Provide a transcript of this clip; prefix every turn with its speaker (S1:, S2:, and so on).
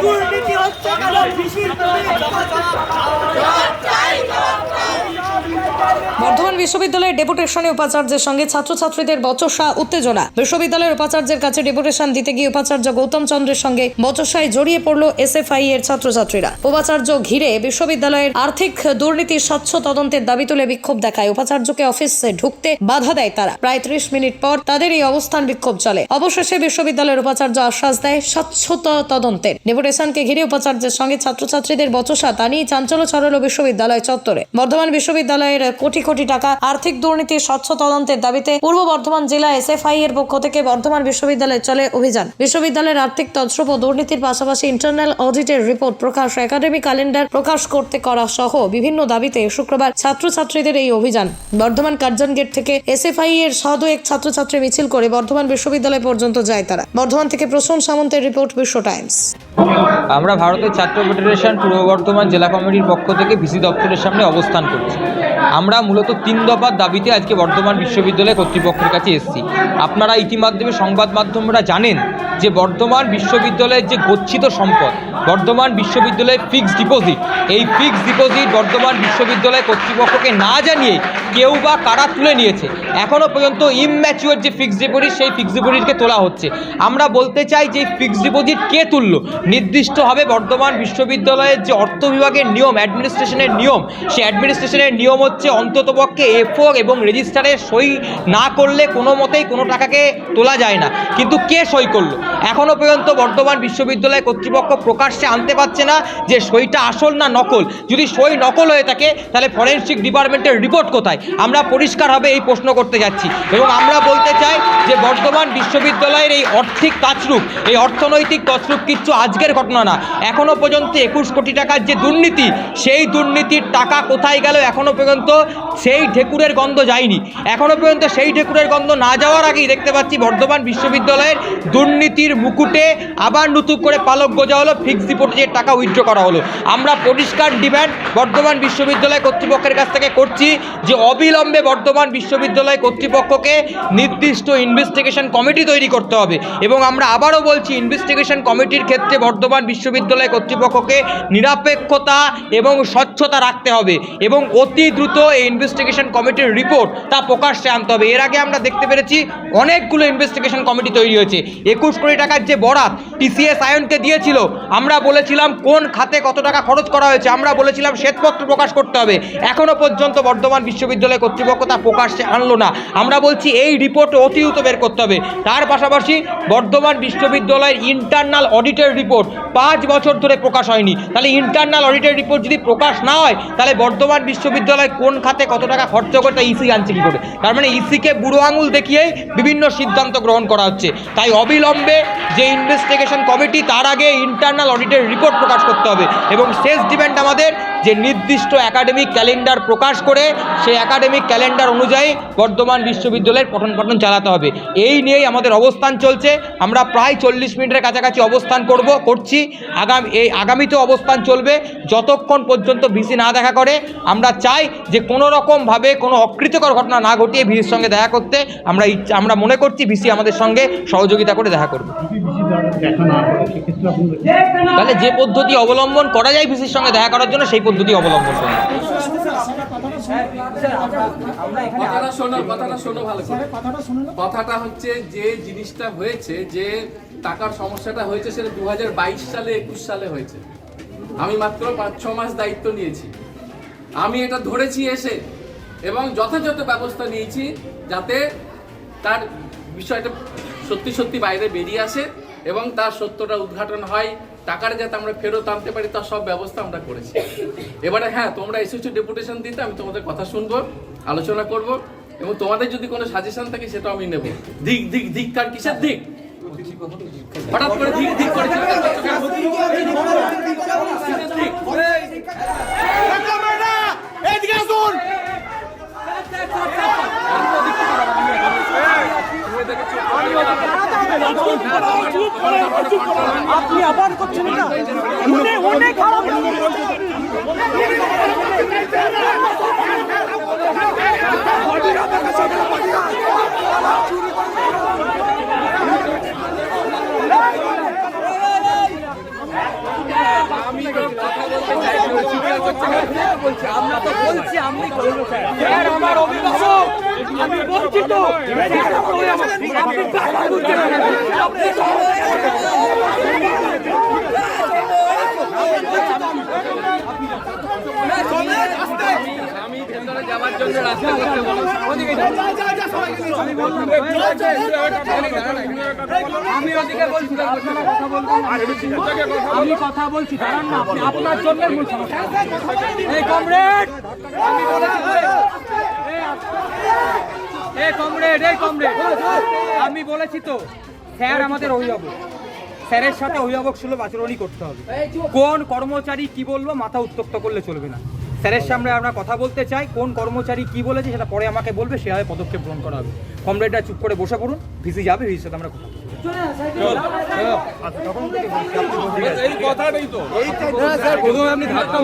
S1: দুর্নীতি হচ্ছে কেন? কৃষির
S2: বর্ধমান বিশ্ববিদ্যালয়ের ডেপুটেশনে উপাচার্যের সঙ্গে ছাত্রছাত্রীদের বচসা উত্তেজনা। বিশ্ববিদ্যালয়ের উপাচার্যের কাছে ডেপুটেশন দিতে গিয়ে উপাচার্য গৌতম চন্দ্রের সঙ্গে বচসায় জড়িয়ে পড়ল এসএফআই এর ছাত্রছাত্রীরা। উপাচার্য ঘিরে বিশ্ববিদ্যালয়ের আর্থিক দুর্নীতির স্বচ্ছ তদন্তের দাবি তুলে বিক্ষোভ দেখায়। উপাচার্যকে অফিসে ঢুকতে বাধা দেয় তারা। প্রায় ত্রিশ মিনিট পর তাদের এই অবস্থান বিক্ষোভ চলে। অবশেষে বিশ্ববিদ্যালয়ের উপাচার্য আশ্বাস দেয় স্বচ্ছতা তদন্তের। ডেপুটেশনকে ঘিরে উপাচার্যের সঙ্গে ছাত্রছাত্রীদের বচসা, তা নিয়ে চাঞ্চল্য ছড়ালো বিশ্ববিদ্যালয় চত্বরে। বর্ধমান বিশ্ববিদ্যালয়ের কোটি কোটি টাকা আর্থিক দুর্নীতির স্বচ্ছ তদন্তের দাবিতে পূর্ব বর্ধমান জেলা এসএফআই এর পক্ষ থেকে বর্ধমান বিশ্ববিদ্যালয়ে চলে অভিযান। বিশ্ববিদ্যালয়ের আর্থিক তছরূপ ও দুর্নীতির পাশাপাশি ইন্টারনাল অডিটের রিপোর্ট প্রকাশ একাডেমিক ক্যালেন্ডার প্রকাশ করতে করা সহ বিভিন্ন দাবিতে শুক্রবার ছাত্রছাত্রীদের এই অভিযান। বর্ধমান কার্জন গেট থেকে এসএফআই এর সহ এক ছাত্রছাত্রী মিছিল করে বর্ধমান বিশ্ববিদ্যালয় পর্যন্ত যায় তারা। বর্ধমান থেকে প্রসূন সামন্তের রিপোর্ট, বিশ্ব টাইমস।
S3: আমরা ভারতের ছাত্র ফেডারেশন পূর্ব বর্ধমান জেলা কমিটির পক্ষ থেকে ভিসি দপ্তরের সামনে অবস্থান করছি। আমরা মূলত তিন দফার দাবিতে আজকে বর্ধমান বিশ্ববিদ্যালয় কর্তৃপক্ষের কাছে এসেছি। আপনারা ইতিমাধ্যমে সংবাদ মাধ্যমরা জানেন যে বর্ধমান বিশ্ববিদ্যালয়ের যে গচ্ছিত সম্পদ, বর্ধমান বিশ্ববিদ্যালয়ের ফিক্সড ডিপোজিট এই ফিক্সড ডিপোজিট বর্ধমান বিশ্ববিদ্যালয় কর্তৃপক্ষকে না জানিয়ে কেউ বা কারা তুলে নিয়েছে। এখনও পর্যন্ত ইম্যাচিওর যে ফিক্সড ডিপোজিট সেই ফিক্সড ডিপোজিটকে তোলা হচ্ছে। আমরা বলতে চাই যে ফিক্সড ডিপোজিট কে তুললো? নির্দিষ্টভাবে বর্ধমান বিশ্ববিদ্যালয়ের যে অর্থ বিভাগের নিয়ম অ্যাডমিনিস্ট্রেশনের নিয়ম, সেই অ্যাডমিনিস্ট্রেশনের নিয়ম হচ্ছে অন্ততপক্ষে এফও এবং রেজিস্টারে সই না করলে কোনো মতেই কোনো টাকাকে তোলা যায় না। কিন্তু কে সই করল? এখনও পর্যন্ত বর্ধমান বিশ্ববিদ্যালয় কর্তৃপক্ষ প্রকাশ্যে আনতে পারছে না যে সইটা আসল না নকল। যদি সই নকল হয়ে থাকে, তাহলে ফরেনসিক ডিপার্টমেন্টের রিপোর্ট কোথায়? আমরা পরিষ্কারভাবে এই প্রশ্ন করতে যাচ্ছি। এবং আমরা বলতে চাই যে বর্ধমান বিশ্ববিদ্যালয়ের এই অর্থিক কাচরূপ এই অর্থনৈতিক তছরূপ কিচ্ছু আজকের ঘটনা না। এখনও পর্যন্ত একুশ কোটি টাকার যে দুর্নীতি, সেই দুর্নীতির টাকা কোথায় গেল এখনও পর্যন্ত সেই ঢেকুরের গন্ধ যায়নি। এখনও পর্যন্ত সেই ঢেকুরের গন্ধ না যাওয়ার আগেই দেখতে পাচ্ছি বর্ধমান বিশ্ববিদ্যালয়ের দুর্নীতির মুকুটে আবার নতুন করে পালক গোজা হলো ফিক্সড ডিপোজিটের টাকা উইথড্র করা হলো। আমরা পরিষ্কার ডিম্যান্ড বর্ধমান বিশ্ববিদ্যালয় কর্তৃপক্ষের কাছ থেকে করছি যে অবিলম্বে বর্ধমান বিশ্ববিদ্যালয় কর্তৃপক্ষকে নির্দিষ্ট ইনভেস্টিগেশন কমিটি তৈরি করতে হবে এবং আমরা আবারও বলছি ইনভেস্টিগেশন কমিটির ক্ষেত্রে বর্ধমান বিশ্ববিদ্যালয় কর্তৃপক্ষকে নিরপেক্ষতা এবং স্বচ্ছতা রাখতে হবে এবং অতি দ্রুত এই ইনভেস্টিগেশন কমিটির রিপোর্ট তা প্রকাশ্যে আনতে হবে এর আগে আমরা দেখতে পেরেছি অনেকগুলো ইনভেস্টিগেশন কমিটি তৈরি হয়েছে। একুশ কোটি টাকার যে বরাত টিসিএস আয়নকে দিয়েছিল, আমরা বলেছিলাম কোন খাতে কত টাকা খরচ করা হয়েছে, আমরা বলেছিলাম শ্বেতপত্র প্রকাশ করতে হবে। এখনও পর্যন্ত বর্ধমান বিশ্ববিদ্যালয় কর্তৃপক্ষ তা প্রকাশ্যে আনলো না। আমরা বলছি এই রিপোর্ট অতি দ্রুত বের করতে হবে। তার পাশাপাশি বর্ধমান বিশ্ববিদ্যালয়ের ইন্টারনাল অডিটের রিপোর্ট পাঁচ বছর ধরে প্রকাশ হয়নি। তাহলে ইন্টারনাল অডিটের রিপোর্ট যদি প্রকাশ না হয়, তাহলে বর্ধমান বিশ্ববিদ্যালয় কোন খাতে কত টাকা খরচ করতে ইসি আনছে কী করে? তার মানে ইসিকে বুড়ো আঙুল দেখিয়ে বিভিন্ন সিদ্ধান্ত গ্রহণ করা হচ্ছে। তাই অবিলম্বে যে ইনভেস্টিগেশন কমিটি তার আগে ইন্টারনাল অডিটের রিপোর্ট প্রকাশ করতে হবে। এবং শেষ ডিপেন্ড আমাদের যে নির্দিষ্ট একাডেমিক ক্যালেন্ডার প্রকাশ করে সেই একাডেমিক ক্যালেন্ডার অনুযায়ী বর্ধমান বিশ্ববিদ্যালয়ের পঠন পঠন চালাতে হবে এই নিয়েই আমাদের অবস্থান চলছে আমরা প্রায় চল্লিশ মিনিটের কাছাকাছি অবস্থান করব করছি আগাম এই আগামীতেও অবস্থান চলবে যতক্ষণ পর্যন্ত ভিসি না দেখা করে আমরা চাই যে কোনো রকমভাবে কোনো অকৃতকর ঘটনা না ঘটিয়ে ভিসির সঙ্গে দেখা করতে আমরা আমরা মনে করছি ভিসি আমাদের সঙ্গে সহযোগিতা করে দেখা করবে তাহলে যে পদ্ধতি অবলম্বন করা যায় ভিসির সঙ্গে দেখা করার জন্য সেই পদ্ধতি অবলম্বন করবে
S4: কথাটা শোনো শোনো ভালো করে। কথাটা হচ্ছে যে জিনিসটা হয়েছে, যে টাকার সমস্যাটা হয়েছে, সেটা দু হাজার বাইশ সালে, একুশ সালে হয়েছে। আমি মাত্র পাঁচ, ছ মাস দায়িত্ব নিয়েছি। আমি এটা ধরেছি এসে এবং যথাযথ ব্যবস্থা নিয়েছি যাতে তার বিষয়টা সত্যি সত্যি বাইরে বেরিয়ে আসে এবং তার সত্যটা উদ্ঘাটন হয়। টাকার যাতে আমরা ফেরত আনতে পারি, তার সব ব্যবস্থা আমরা করেছি। এবারে হ্যাঁ তোমরা এসেছ ডেপুটেশন দিতে, আমি তোমাদের কথা শুনব, আলোচনা করব, এবং তোমাদের যদি কোনো সাজেশন থাকে, সেটাও আমি নেব। দিক দিক দিক, কার কিসের দিক? হঠাৎ করে দিক দিক করে?
S5: আপনি আবার
S4: আমি কথা বলতে? বলছি আমরা তো বলছি আমি আমার অভিভাবক আমি বলছি তো আপনি কথা বলছেন আমি ভেতরে আমি
S3: কথা বলছি আপনার জন্য কমরেড! আমি বলেছি, এই কমরেড আমি বলেছি তো, স্যার আমাদের অভিভাবক। স্যারের সাথে অভিভাবক সুলভ আচরণই করতে হবে। কোন কর্মচারী কি বলব মাথা উত্তক্ত করলে চলবে না। স্যারের সামনে আমরা কথা বলতে চাই কোন কর্মচারী কি বলেছে সেটা পরে আমাকে বলবে সেভাবে পদক্ষেপ গ্রহণ করা হবে। কমরেডরা চুপ করে বসে পড়ুন ভিসি যাবে ভিসির সাথে আমরা কথা আপনি ধাক্কা